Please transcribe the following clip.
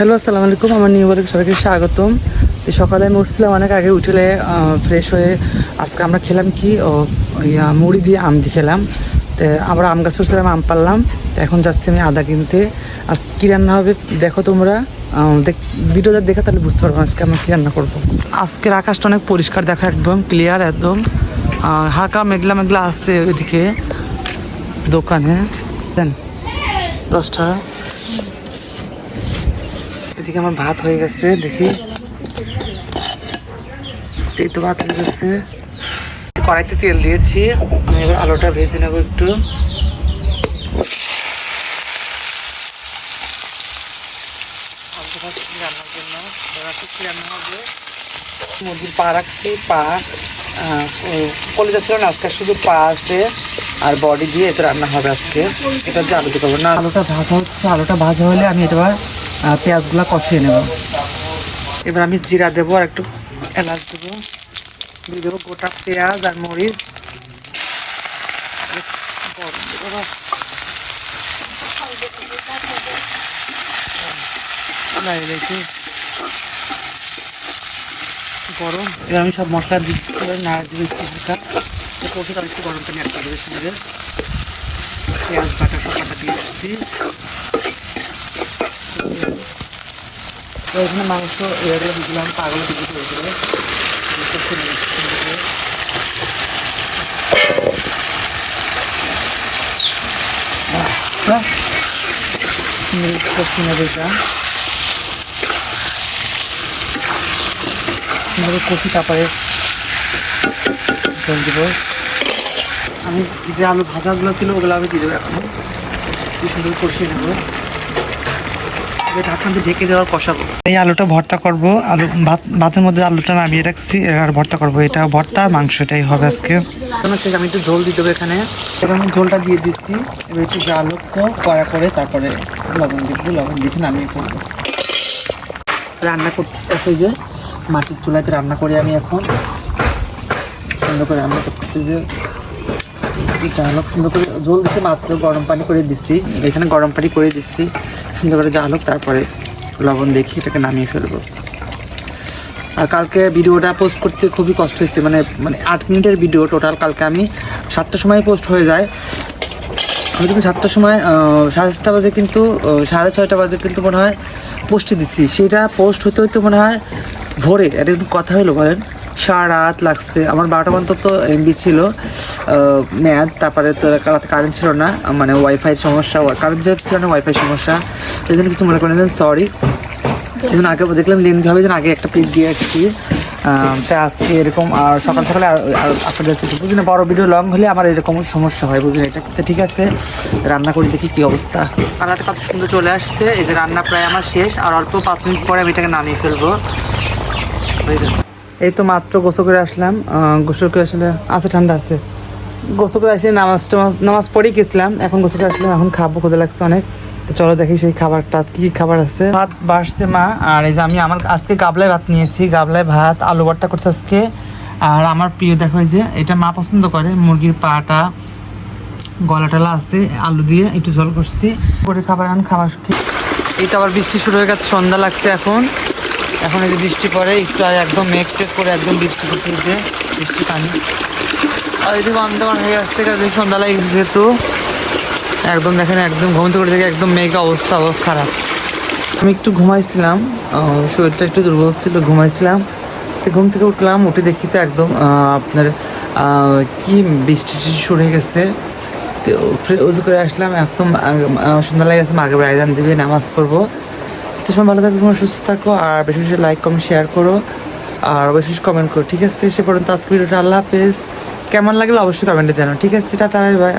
Hello আসসালামু আলাইকুম আমার নিউ বলে সবাইকে স্বাগতম। সকালে আমি উঠছিলাম অনেক আগে, উঠলে ফ্রেশ হয়ে আজকে আমরা খেলাম কি? ও, ইয়া, মুড়ি দিয়ে আম দিয়ে খেলাম। তো আমরা আম গাছ উঠছিলাম, আম পারলাম তো, এখন যাচ্ছি আমি আদা কিনতে। আজ কী রান্না হবে দেখো তোমরা। দেখ- ভিডিওটা দেখে তাহলে বুঝতে পারব আজকে আমরা কী রান্না করব। আজকের আকাশটা অনেক পরিষ্কার, দেখা একদম ক্লিয়ার একদম। হালকা মেঘলা মেঘলা আসছে ওইদিকে দোকানে। দেন দশ টাকা এদিকে আমার ভাত হয়ে গেছে দেখি। এই তো ভাত হয়ে গেছে। কড়াইতে তেল দিয়েছি। আমি এবার আলুটা ভেজে নেব একটু। রান্নার জন্য রান্না মুরগির পা রাখছি পা কলিজা ছিল না আজকে শুধু পা আছে আর বডি দিয়ে এটা রান্না হবে আজকে। এটা দিয়ে আলু দিতে হবে না আলুটা ভাজা হচ্ছে আলুটা ভাজা হলে আমি আহ, পেঁয়াজগুলো কষিয়ে নেব। এবার আমি জিরা দেবো আর একটু এলাচ দেবো। দিয়ে দেবো গোটা পেঁয়াজ আর মরিচ। গরম। এবার আমি সব মশলা দিচ্ছি নাড়া দিয়ে দিচ্ছি হালকা। কষে তার একটু গরম পানি একটা পেঁয়াজ বাটা সব দিয়ে দিচ্ছি। তো এখানে মাংস এবারে দিলাম, পাগল দিয়ে দিতে হবে মিক্স করছি না এটা সুন্দর কষি তারপরে জল দিব। আমি যে আলু ভাজাগুলো ছিল ওগুলো আমি দিয়ে দেবো এখন। সুন্দর কষিয়ে নেব। এবার ঢাকনা দিয়ে ঢেকে দেওয়ার কষাবো এই আলুটা ভর্তা করব। আলু ভাত ভাতের মধ্যে আলুটা নামিয়ে রাখছি আর ভর্তা করব। এটা ভর্তা মাংস এটাই হবে আজকে। শেষ আমি একটু ঝোল দিয়ে দেবো এখানে। এবার আমি ঝোলটা দিয়ে দিচ্ছি। এবার একটু হচ্ছে কড়া করে তারপরে লবণ দিব। লবণ দিয়ে নামিয়ে ফেলব। রান্না করতেছি। দেখো যে মাটির চুলাতে রান্না করি আমি এখন। সুন্দর করে রান্না করতেছি যে জালক সুন্দর করে জল দিচ্ছে, মাত্র গরম পানি করে দিচ্ছি। এখানে গরম পানি করে দিচ্ছি। সুন্দর করে জালক তারপরে লবণ দেখি এটাকে নামিয়ে ফেলব। আর কালকে ভিডিওটা পোস্ট করতে খুবই কষ্ট হয়েছে মানে মানে আট মিনিটের ভিডিও টোটাল কালকে আমি সাতটার সময় পোস্ট হয়ে যায়। আমি কিন্তু সাতটার সময় সাড়ে সাতটা বাজে কিন্তু সাড়ে ছয়টা বাজে কিন্তু মনে হয় পোস্টে দিচ্ছি। সেটা পোস্ট হতে হতে মনে হয় ভোরে, এটা কথা হলো বলেন। সারা রাত লাগছে। আমার বারোটা পর্যন্ত তো এমবি ছিল ম্যাথ, তারপরে তো রাতে কারেন্ট ছিল না মানে ওয়াইফাই সমস্যা কারেন্ট যেহেতু ছিল না ওয়াইফাই সমস্যা এই জন্য কিছু মনে করেন সরি এই জন্য আগে দেখলাম লেন্দি হবে, যেন আগে একটা পিক দিয়ে আসছি তাই আজকে এরকম, আর সকাল সকালে আপনাদের হচ্ছে বুঝি না, বড় ভিডিও লং হলে আমার এরকম সমস্যা হয় বুঝলেন এটা কিন্তু ঠিক আছে। রান্না করে, দেখি কী অবস্থা। কালারটা কত সুন্দর চলে আসছে, এই যে রান্না প্রায় আমার শেষ, আর অল্প পাঁচ মিনিট পরে আমি এটাকে নামিয়ে ফেলব। এই তো মাত্র গোসল করে আসলাম। গোসল করে আসলে আছে ঠান্ডা আছে। গোসল করে আসলে নামাজ টামাজ নামাজ পড়েই গেছিলাম। এখন গোসল করে আসলাম এখন খাব ক্ষুদে লাগছে অনেক। তো চলো দেখি সেই খাবারটা আজকে কি খাবার আছে। ভাত বাসছে মা আর এই যে আমি আমার আজকে গাবলায় ভাত নিয়েছি। গাবলায় ভাত আলু ভর্তা করছে আজকে। আর আমার প্রিয় দেখো এই যে এটা মা পছন্দ করে। মুরগির পাটা গলা টলা আছে আলু দিয়ে একটু জল করছি। করে খাবার এখন খাবার খেয়ে এই তো আবার বৃষ্টি শুরু হয়ে গেছে সন্ধ্যা লাগছে এখন। এখন এই বৃষ্টি পড়ে, একটু একদম মেঘ টেক করে একদম বৃষ্টি পড়তে যে বৃষ্টি পানি। আর এদিকে অন্ধকার হয়ে আসতে গেছে সন্ধ্যা লাগে যেহেতু, একদম দেখেন, একদম ঘুমতে করে দেখে একদম মেঘ অবস্থা খারাপ। আমি একটু ঘুমাইছিলাম শরীরটা একটু দুর্বল ছিল, ঘুমাইছিলাম। তো ঘুম থেকে উঠলাম, উঠে দেখি তো একদম আপনার কি বৃষ্টি শুরু হয়ে গেছে। তো উজু করে আসলাম, একদম সন্ধ্যা লাগে গেছে আগে আয়োজন দিবে, নামাজ পড়ব। তো সময় ভালো থাকো, তোমরা সুস্থ থাকো, আর বেশি বেশি লাইক কমেন্ট শেয়ার করো, আর বেশি বেশি কমেন্ট করো, ঠিক আছে? সে পর্যন্ত আজকে ভিডিওটা, আল্লাহ হাফেজ। কেমন লাগল অবশ্যই কমেন্টে জানো ঠিক আছে? Tata bye bye